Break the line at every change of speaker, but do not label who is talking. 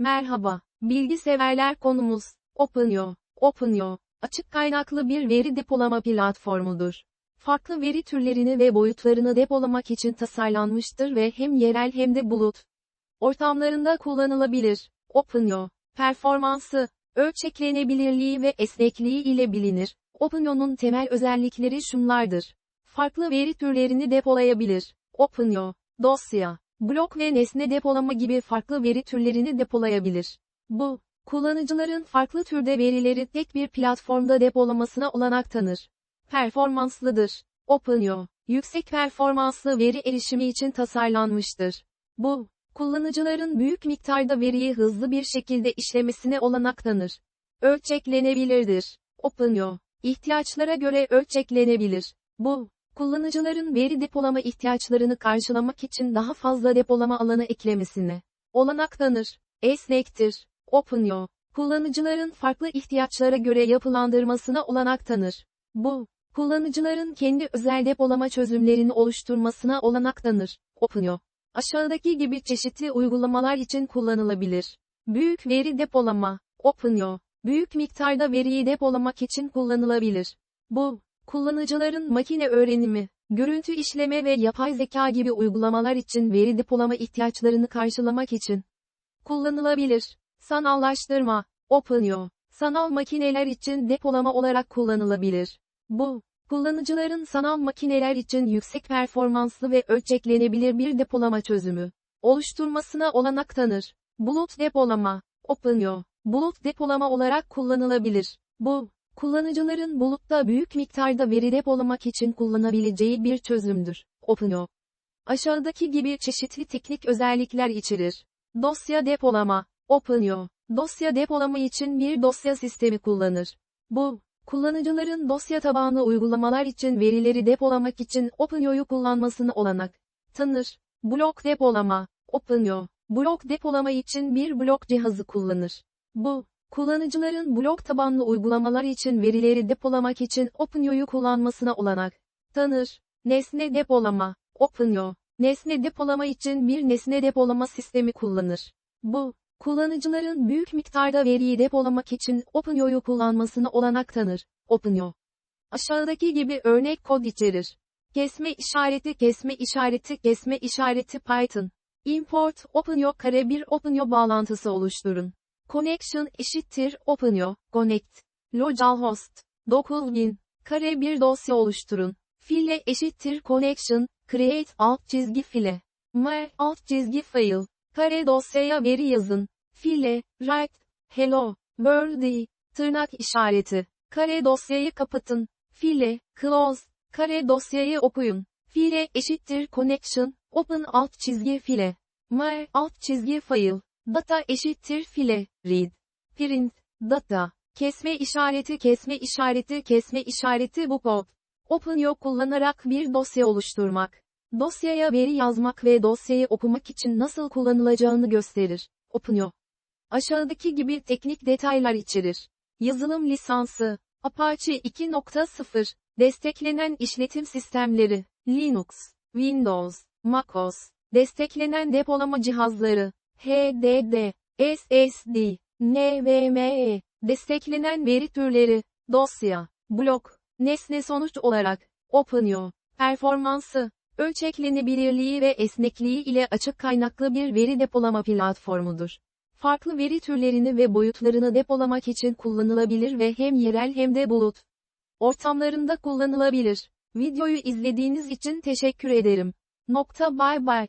Merhaba, bilgi severler konumuz, OpenYo. OpenYo, açık kaynaklı bir veri depolama platformudur. Farklı veri türlerini ve boyutlarını depolamak için tasarlanmıştır ve hem yerel hem de bulut ortamlarında kullanılabilir. OpenYo, performansı, ölçeklenebilirliği ve esnekliği ile bilinir. OpenYo'nun temel özellikleri şunlardır. Farklı veri türlerini depolayabilir. OpenYo, dosya, blok ve nesne depolama gibi farklı veri türlerini depolayabilir. Bu, kullanıcıların farklı türde verileri tek bir platformda depolamasına olanak tanır. Performanslıdır. OpenYo, yüksek performanslı veri erişimi için tasarlanmıştır. Bu, kullanıcıların büyük miktarda veriyi hızlı bir şekilde işlemesine olanak tanır. Ölçeklenebilirdir. OpenYo, ihtiyaçlara göre ölçeklenebilir. Bu, kullanıcıların veri depolama ihtiyaçlarını karşılamak için daha fazla depolama alanı eklemesine olanak tanır. Esnektir. OpenYo, kullanıcıların farklı ihtiyaçlara göre yapılandırmasına olanak tanır. Bu, kullanıcıların kendi özel depolama çözümlerini oluşturmasına olanak tanır. OpenYo, aşağıdaki gibi çeşitli uygulamalar için kullanılabilir. Büyük veri depolama, OpenYo, büyük miktarda veriyi depolamak için kullanılabilir. Bu, kullanıcıların makine öğrenimi, görüntü işleme ve yapay zeka gibi uygulamalar için veri depolama ihtiyaçlarını karşılamak için kullanılabilir. Sanallaştırma, OpenYo, sanal makineler için depolama olarak kullanılabilir. Bu, kullanıcıların sanal makineler için yüksek performanslı ve ölçeklenebilir bir depolama çözümü oluşturmasına olanak tanır. Bulut depolama, OpenYo, bulut depolama olarak kullanılabilir. Bu, kullanıcıların bulutta büyük miktarda veri depolamak için kullanabileceği bir çözümdür. OpenYo, aşağıdaki gibi çeşitli teknik özellikler içerir. Dosya depolama, OpenYo, dosya depolama için bir dosya sistemi kullanır. Bu, kullanıcıların dosya tabanlı uygulamalar için verileri depolamak için OpenYo'yu kullanmasını olanak tanır. Blok depolama, OpenYo, blok depolama için bir blok cihazı kullanır. Bu, kullanıcıların blok tabanlı uygulamalar için verileri depolamak için OpenYo'yu kullanmasına olanak tanır. Nesne depolama, OpenYo, nesne depolama için bir nesne depolama sistemi kullanır. Bu, kullanıcıların büyük miktarda veriyi depolamak için OpenYo'yu kullanmasına olanak tanır. OpenYo, aşağıdaki gibi örnek kod içerir. Kesme işareti kesme işareti kesme işareti Python. Import OpenYo kare bir OpenYo bağlantısı oluşturun. Connection eşittir OpenYo, connect. Localhost 9000 kare bir dosya oluşturun. File eşittir connection, create alt çizgi file. My alt çizgi file. Kare dosyaya veri yazın. File, write, hello, world, tırnak işareti. Kare dosyayı kapatın. File, close, kare dosyayı okuyun. File eşittir connection, open alt çizgi file. My alt çizgi file. Data eşittir file, read. Print, data. Kesme işareti kesme işareti kesme işareti bu kod. OpenYo kullanarak bir dosya oluşturmak. Dosyaya veri yazmak ve dosyayı okumak için nasıl kullanılacağını gösterir. OpenYo. Aşağıdaki gibi teknik detaylar içerir. Yazılım lisansı. Apache 2.0. Desteklenen işletim sistemleri. Linux, Windows, MacOS. Desteklenen depolama cihazları. HDD, SSD, NVMe. Desteklenen veri türleri. Dosya, blok, nesne sonuç olarak. OpenYo. Performansı, ölçeklenebilirliği ve esnekliği ile açık kaynaklı bir veri depolama platformudur. Farklı veri türlerini ve boyutlarını depolamak için kullanılabilir ve hem yerel hem de bulut ortamlarında kullanılabilir. Videoyu izlediğiniz için teşekkür ederim. Nokta bye bye.